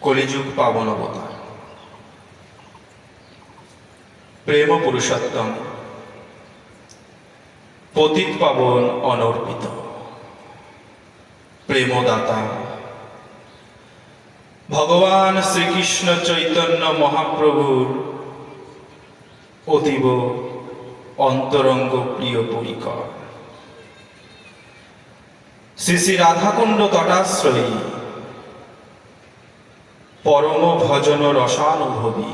কলিযুগ পাবন অবতার প্রেম পুরুষোত্তম। পতিত পাবন অনর্পিত। প্রেমদাতা। ভগবান শ্রীকৃষ্ণ চৈতন্য মহাপ্রভুর অতীব অন্তরঙ্গ প্রিয় পরিকর। শ্রী শ্রী রাধাকুণ্ড তটাশ্রয়ী পরম ভজন রসানুভবী।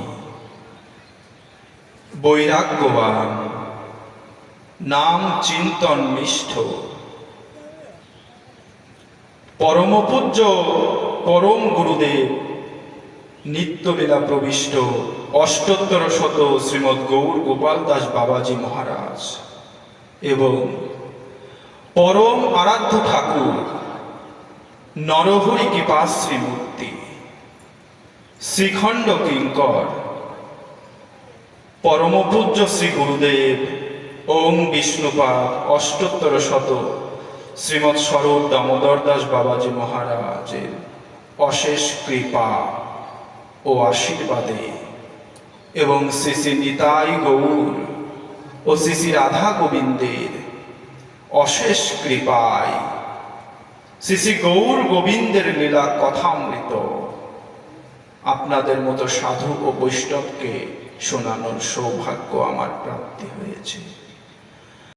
বৈরাগ্যবান, নাম চিন্তন নিষ্ঠ পরম পূজ্য পরম গুরুদেব, নিত্যলীলা প্রবিষ্ট, অষ্টোত্তর শত শ্রীমৎ গৌর গোপাল দাস বাবাজি মহারাজ এবং পরম আরাধ্য ঠাকুর, নরহরি কৃপাশ্রী মূর্তি শ্রীখণ্ড কিঙ্কর। পরমপূজ্য শ্রী গুরুদেব, ওম বিষ্ণুপাদ অষ্টোত্তর শত, শ্রীমৎ স্বরূপ দামোদর দাস বাবাজি মহারাজের অশেষ কৃপা ও আশীর্বাদে এবং শ্রী শ্রী নিতাই গৌর ও শ্রী শ্রী রাধা গোবিন্দের অশেষ কৃপায় শ্রী শ্রী গৌর গোবিন্দের লীলা কথামৃত আপনাদের মতো সাধু ও বৈষ্ণবকে শোনানোর সৌভাগ্য আমার প্রাপ্তি হয়েছে।